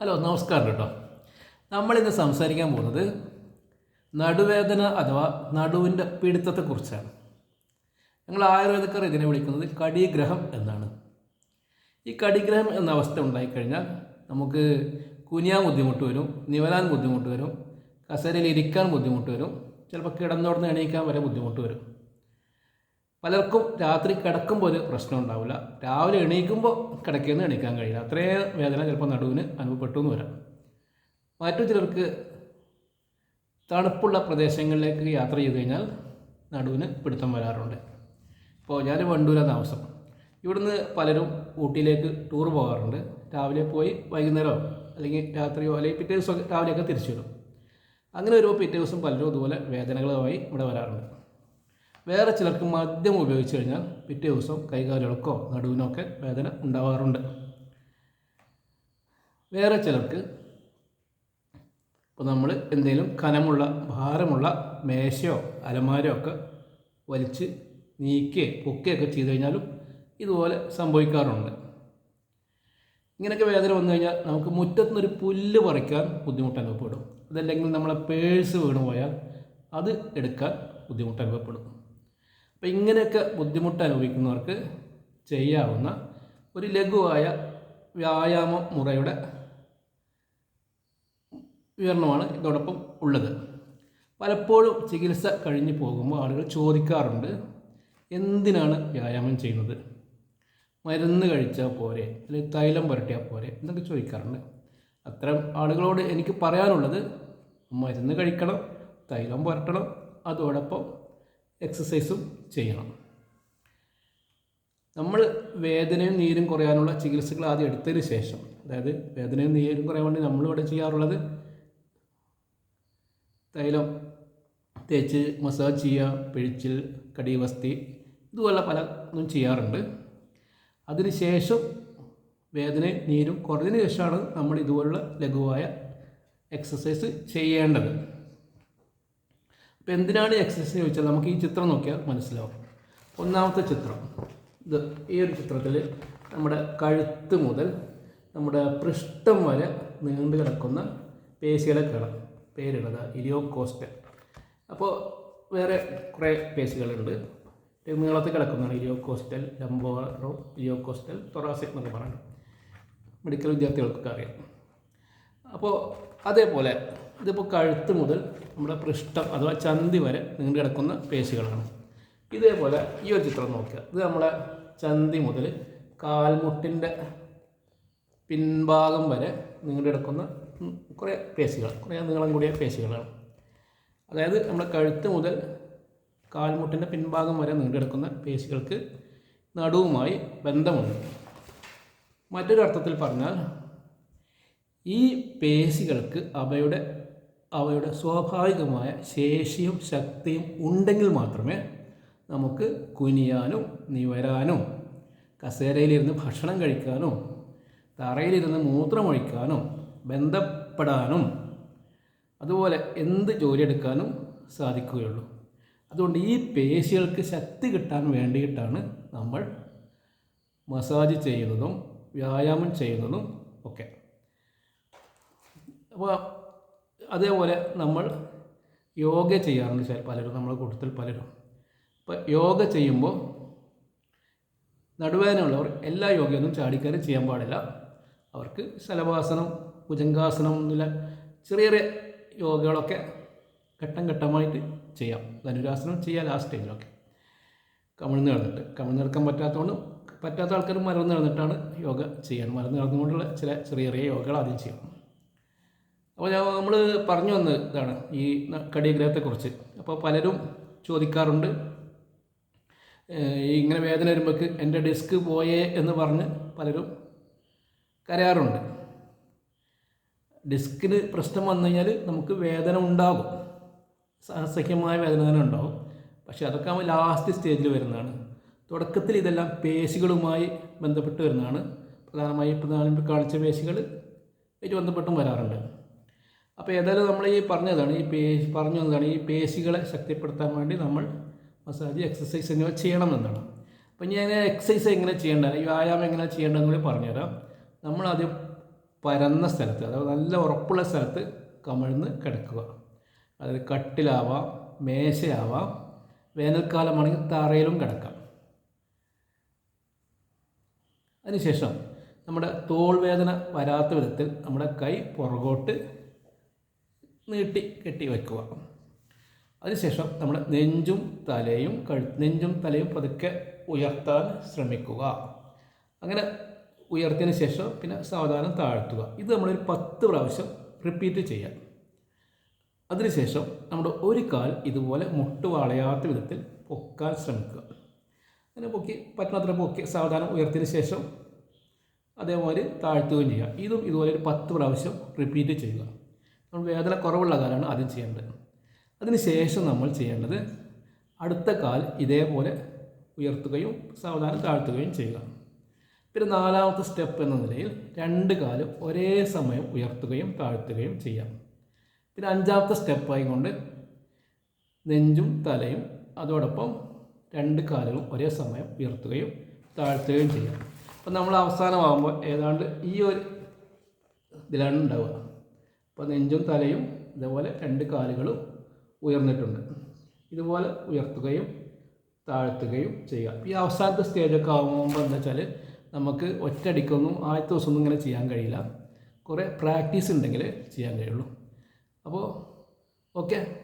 Hello നമസ്കാരം കേട്ടോ. നമ്മളിന്ന് സംസാരിക്കാൻ പോകുന്നത് നടുവേദന അഥവാ നടുവിന്റെ പിടുത്തത്തെക്കുറിച്ചാണ്. ഞങ്ങൾ ആയുർവേദക്കാർ ഇതിനെ വിളിക്കുന്നത് കടിഗ്രഹം എന്നാണ്. ഈ കടിഗ്രഹം എന്ന അവസ്ഥ ഉണ്ടായിക്കഴിഞ്ഞാൽ നമുക്ക് കുനിയാൻ ബുദ്ധിമുട്ട് വരും നിവരാൻ ബുദ്ധിമുട്ട് വരും കസേരയിൽ ഇരിക്കാൻ ബുദ്ധിമുട്ട് വരും ചിലപ്പോൾ കിടന്നുടന്ന് എണീക്കാൻ വരെ ബുദ്ധിമുട്ട് വരും. പലർക്കും രാത്രി കിടക്കുമ്പോൾ ഒരു പ്രശ്നം ഉണ്ടാവില്ല. രാവിലെ എണീക്കുമ്പോൾ കിടക്കുന്ന എണീക്കാൻ കഴിയില്ല. അത്രേ വേദന ചിലപ്പോൾ നടുവിന് അനുഭവപ്പെട്ടു എന്ന് വരാം. മറ്റു ചിലർക്ക് തണുപ്പുള്ള പ്രദേശങ്ങളിലേക്ക് യാത്ര ചെയ്ത് കഴിഞ്ഞാൽ നടുവിന് പിടുത്തം വരാറുണ്ട്. ഇപ്പോൾ ഞാൻ വണ്ടൂരാണ് താമസം. ഇവിടുന്ന് പലരും ഊട്ടിയിലേക്ക് ടൂർ പോകാറുണ്ട്. രാവിലെ പോയി വൈകുന്നേരമോ അല്ലെങ്കിൽ രാത്രിയോ അല്ലെങ്കിൽ പിറ്റേ ദിവസം രാവിലെയൊക്കെ തിരിച്ചു വരും. അങ്ങനെ വരുമ്പോൾ പിറ്റേ ദിവസം പലരും ഇതുപോലെ വേദനകളുമായി ഇവിടെ വരാറുണ്ട്. വേറെ ചിലർക്ക് മദ്യം ഉപയോഗിച്ച് കഴിഞ്ഞാൽ പിറ്റേ ദിവസം കൈകാലുകൾക്കോ നടുവിനോ ഒക്കെ വേദന ഉണ്ടാവാറുണ്ട്. വേറെ ചിലർക്ക് ഇപ്പോൾ നമ്മൾ എന്തെങ്കിലും കനമുള്ള ഭാരമുള്ള മേശയോ അലമാരയോ ഒക്കെ വലിച്ച് നീക്കുകയോ പൊക്കുകയൊക്കെ ചെയ്തു കഴിഞ്ഞാലും ഇതുപോലെ സംഭവിക്കാറുണ്ട്. ഇങ്ങനെയൊക്കെ വേദന വന്നു കഴിഞ്ഞാൽ നമുക്ക് മുറ്റത്തുനിന്നൊരു പുല്ല് പറിക്കാൻ ബുദ്ധിമുട്ട് അനുഭവപ്പെടും. അതല്ലെങ്കിൽ നമ്മളെ പേഴ്സ് വീണു പോയാൽ അത് എടുക്കാൻ ബുദ്ധിമുട്ട് അനുഭവപ്പെടും. അപ്പോൾ ഇങ്ങനെയൊക്കെ ബുദ്ധിമുട്ട് അനുഭവിക്കുന്നവർക്ക് ചെയ്യാവുന്ന ഒരു ലഘുവായ വ്യായാമ മുറയുടെ വിവരണമാണ് ഇതോടൊപ്പം ഉള്ളത്. പലപ്പോഴും ചികിത്സ കഴിഞ്ഞ് പോകുമ്പോൾ ആളുകൾ ചോദിക്കാറുണ്ട് എന്തിനാണ് വ്യായാമം ചെയ്യുന്നത്? മരുന്ന് കഴിച്ചാൽ പോരെ അല്ലെങ്കിൽ തൈലം പുരട്ടിയാൽ പോരെ എന്നൊക്കെ ചോദിക്കാറുണ്ട്. അത്തരം ആളുകളോട് എനിക്ക് പറയാനുള്ളത് മരുന്ന് കഴിക്കണം തൈലം പുരട്ടണം അതോടൊപ്പം എക്സസൈസും ചെയ്യണം. നമ്മൾ വേദനയും നീരും കുറയാനുള്ള ചികിത്സകൾ ആദ്യം എടുത്തതിന് ശേഷം അതായത് വേദനയും നീരും കുറയാൻ വേണ്ടി നമ്മളിവിടെ ചെയ്യാറുള്ളത് തൈലം തേച്ച് മസാജ് ചെയ്യുക പിഴിച്ചിൽ കടിവസ്തി ഇതുപോലെ പലതും ചെയ്യാറുണ്ട്. അതിനുശേഷം വേദനയും നീരും കുറഞ്ഞതിന് ശേഷമാണ് നമ്മൾ ഇതുപോലുള്ള ലഘുവായ എക്സസൈസ് ചെയ്യേണ്ടത്. അപ്പോൾ എന്തിനാണ് എക്സസൈസ് ചോദിച്ചാൽ നമുക്ക് ഈ ചിത്രം നോക്കിയാൽ മനസ്സിലാവും. ഒന്നാമത്തെ ചിത്രം. ഇത് ഈ ഒരു ചിത്രത്തിൽ നമ്മുടെ കഴുത്ത് മുതൽ നമ്മുടെ പൃഷ്ഠം വരെ നീണ്ടു കിടക്കുന്ന പേശികളെ കാണാം പേരുള്ളത് ഇരിയോകോസ്റ്റൽ അപ്പോൾ വേറെ കുറേ പേശികളുണ്ട്. നീളത്തിൽ കിടക്കുന്നതാണ് ഇരിയോകോസ്റ്റൽ ലംബോറോ ഇരിയോകോസ്റ്റൽ തൊറാസിക് എന്നൊക്കെ പറയുന്നത്. മെഡിക്കൽ വിദ്യാർത്ഥികൾക്കൊക്കെ അറിയാം. അപ്പോൾ അതേപോലെ ഇതിപ്പോൾ കഴുത്ത് മുതൽ നമ്മുടെ പൃഷ്ഠം അഥവാ ചന്തി വരെ നീണ്ടു കിടക്കുന്ന പേശികളാണ്. ഇതേപോലെ ഈ ഒരു ചിത്രം നോക്കുക. ഇത് നമ്മുടെ ചന്തി മുതൽ കാൽമുട്ടിന്റെ പിൻഭാഗം വരെ നീണ്ടു കിടക്കുന്ന കുറേ പേശികൾ കുറേ നീളം കൂടിയ പേശികളാണ്. അതായത് നമ്മുടെ കഴുത്ത് മുതൽ കാൽമുട്ടിന്റെ പിൻഭാഗം വരെ നീണ്ടു കിടക്കുന്ന പേശികൾക്ക് നടുവുമായി ബന്ധമുണ്ട്. മറ്റൊരു അർത്ഥത്തിൽ പറഞ്ഞാൽ ഈ പേശികൾക്ക് അവയുടെ അവയുടെ സ്വാഭാവികമായ ശേഷിയും ശക്തിയും ഉണ്ടെങ്കിൽ മാത്രമേ നമുക്ക് കുനിയാനും നിവരാനും കസേരയിലിരുന്ന് ഭക്ഷണം കഴിക്കാനും തറയിലിരുന്ന് മൂത്രമൊഴിക്കാനും ബന്ധപ്പെടാനും അതുപോലെ എന്ത് ജോലിയെടുക്കാനും സാധിക്കുകയുള്ളൂ. അതുകൊണ്ട് ഈ പേശികൾക്ക് ശക്തി കിട്ടാൻ വേണ്ടിയിട്ടാണ് നമ്മൾ മസാജ് ചെയ്യുന്നതും വ്യായാമം ചെയ്യുന്നതും ഒക്കെ. അപ്പോൾ അതേപോലെ നമ്മൾ യോഗ ചെയ്യാറുണ്ട് ചില പലരും നമ്മളെ കൂട്ടത്തിൽ പലരും. അപ്പോൾ യോഗ ചെയ്യുമ്പോൾ നടുവേദനയുള്ളവർ എല്ലാ യോഗയൊന്നും ചാടിക്കയറി ചെയ്യാൻ പാടില്ല. അവർക്ക് ശലഭാസനം ഭുജംഗാസനം എന്നുള്ള ചെറിയ ചെറിയ യോഗകളൊക്കെ ഘട്ടം ഘട്ടമായിട്ട് ചെയ്യാം. ധനുരാസനം ചെയ്യാം ലാസ്റ്റ് സ്റ്റേജിലൊക്കെ കമിഴ്ന്ന് കിടന്നിട്ട്. കമിഴ്ന്ന് കിടക്കാൻ പറ്റാത്തതുകൊണ്ട് പറ്റാത്ത ആൾക്കാർ മറന്ന് കിടന്നിട്ടാണ് യോഗ ചെയ്യാൻ. മറന്ന് കിടന്നുകൊണ്ടുള്ള ചില ചെറിയ ചെറിയ യോഗകൾ ആദ്യം ചെയ്യണം അപ്പോൾ ഞാൻ നമ്മൾ പറഞ്ഞു വന്നത് ഇതാണ് ഈ കടിയഗ്രഹത്തെക്കുറിച്ച്. അപ്പോൾ പലരും ചോദിക്കാറുണ്ട് ഇങ്ങനെ വേദന വരുമ്പോൾക്ക് എന്റെ ഡിസ്ക് പോയേ എന്ന് പറഞ്ഞ് പലരും കരയാറുണ്ട്. ഡിസ്കിന് പ്രശ്നം വന്നു കഴിഞ്ഞാൽ നമുക്ക് വേദന ഉണ്ടാകും. അസഹ്യമായ വേദന തന്നെ ഉണ്ടാകും. പക്ഷേ അതൊക്കെ ആകുമ്പോൾ ലാസ്റ്റ് സ്റ്റേജിൽ വരുന്നതാണ്. തുടക്കത്തിൽ ഇതെല്ലാം പേശികളുമായി ബന്ധപ്പെട്ട് വരുന്നതാണ്. പ്രധാനമായും ഞാൻ കാണിച്ച പേശികൾ ഇത് ബന്ധപ്പെട്ടും വരാറുണ്ട്. അപ്പോൾ ഏതായാലും നമ്മൾ ഈ പറഞ്ഞതാണ് ഈ പേ പറഞ്ഞു വന്നതാണ് ഈ പേശികളെ ശക്തിപ്പെടുത്താൻ വേണ്ടി നമ്മൾ മസാജ് എക്സസൈസ് എന്നിവ ചെയ്യണം എന്നാണ്. അപ്പോൾ ഞാൻ എക്സസൈസ് എങ്ങനെ ചെയ്യേണ്ടത് ഈ വ്യായാമം എങ്ങനെ ചെയ്യേണ്ടതെന്ന് കൂടി പറഞ്ഞുതരാം. നമ്മൾ ആദ്യം പരന്ന സ്ഥലത്ത് അതായത് നല്ല ഉറപ്പുള്ള സ്ഥലത്ത് കമിഴ്ന്ന് കിടക്കുക. അതായത് കട്ടിലാവാം മേശയാവാം വേനൽക്കാലമാണെങ്കിൽ തറയിലും കിടക്കാം. അതിനുശേഷം നമ്മുടെ തോൾ വേദന വരാത്ത വിധത്തിൽ നമ്മുടെ കൈ പുറകോട്ട് നീട്ടി കെട്ടി വയ്ക്കുക അതിനുശേഷം നമ്മൾ നെഞ്ചും തലയും കഴു നെഞ്ചും തലയും പതുക്കെ ഉയർത്താൻ ശ്രമിക്കുക. അങ്ങനെ ഉയർത്തിയതിന് ശേഷം പിന്നെ സാവധാനം താഴ്ത്തുക. ഇത് നമ്മളൊരു പത്ത് പ്രാവശ്യം റിപ്പീറ്റ് ചെയ്യാം. അതിനുശേഷം നമ്മുടെ ഒരു കാൽ ഇതുപോലെ മുട്ട് വളയാത്ത വിധത്തിൽ പൊക്കാൻ ശ്രമിക്കുക. അങ്ങനെ പൊക്കി പറ്റുന്നത്ര പൊക്കി സാവധാനം ഉയർത്തിയതിന് ശേഷം അതേപോലെ താഴ്ത്തുകയും ചെയ്യുക. ഇതും ഇതുപോലെ ഒരു പത്ത് പ്രാവശ്യം റിപ്പീറ്റ് ചെയ്യുക. നമ്മൾ വേദന കുറവുള്ള കാലാണ് ആദ്യം ചെയ്യേണ്ടത്. അതിനുശേഷം നമ്മൾ ചെയ്യേണ്ടത് അടുത്ത കാൽ ഇതേപോലെ ഉയർത്തുകയും സാവധാനം താഴ്ത്തുകയും ചെയ്യുക. പിന്നെ നാലാമത്തെ സ്റ്റെപ്പ് എന്ന നിലയിൽ രണ്ട് കാലും ഒരേ സമയം ഉയർത്തുകയും താഴ്ത്തുകയും ചെയ്യാം പിന്നെ അഞ്ചാമത്തെ സ്റ്റെപ്പായി കൊണ്ട് നെഞ്ചും തലയും അതോടൊപ്പം രണ്ട് കാലുകളും ഒരേ സമയം ഉയർത്തുകയും താഴ്ത്തുകയും ചെയ്യാം അപ്പം നമ്മൾ അവസാനമാകുമ്പോൾ ഏതാണ്ട് ഈ ഒരു ഇതിലാണ് ഉണ്ടാവുക. അപ്പോൾ നെഞ്ചും തലയും ഇതേപോലെ രണ്ട് കാലുകളും ഉയർന്നിട്ടുണ്ട്. ഇതുപോലെ ഉയർത്തുകയും താഴ്ത്തുകയും ചെയ്യുക. ഈ അവസാനത്തെ സ്റ്റേജൊക്കെ ആകുമ്പോൾ എന്താ വെച്ചാൽ നമുക്ക് ഒറ്റയടിക്കൊന്നും ആദ്യത്തെ ദിവസമൊന്നും ഇങ്ങനെ ചെയ്യാൻ കഴിയില്ല. കുറേ പ്രാക്ടീസ് ഉണ്ടെങ്കിൽ ചെയ്യാൻ കഴിയുള്ളൂ. അപ്പോൾ ഓക്കെ.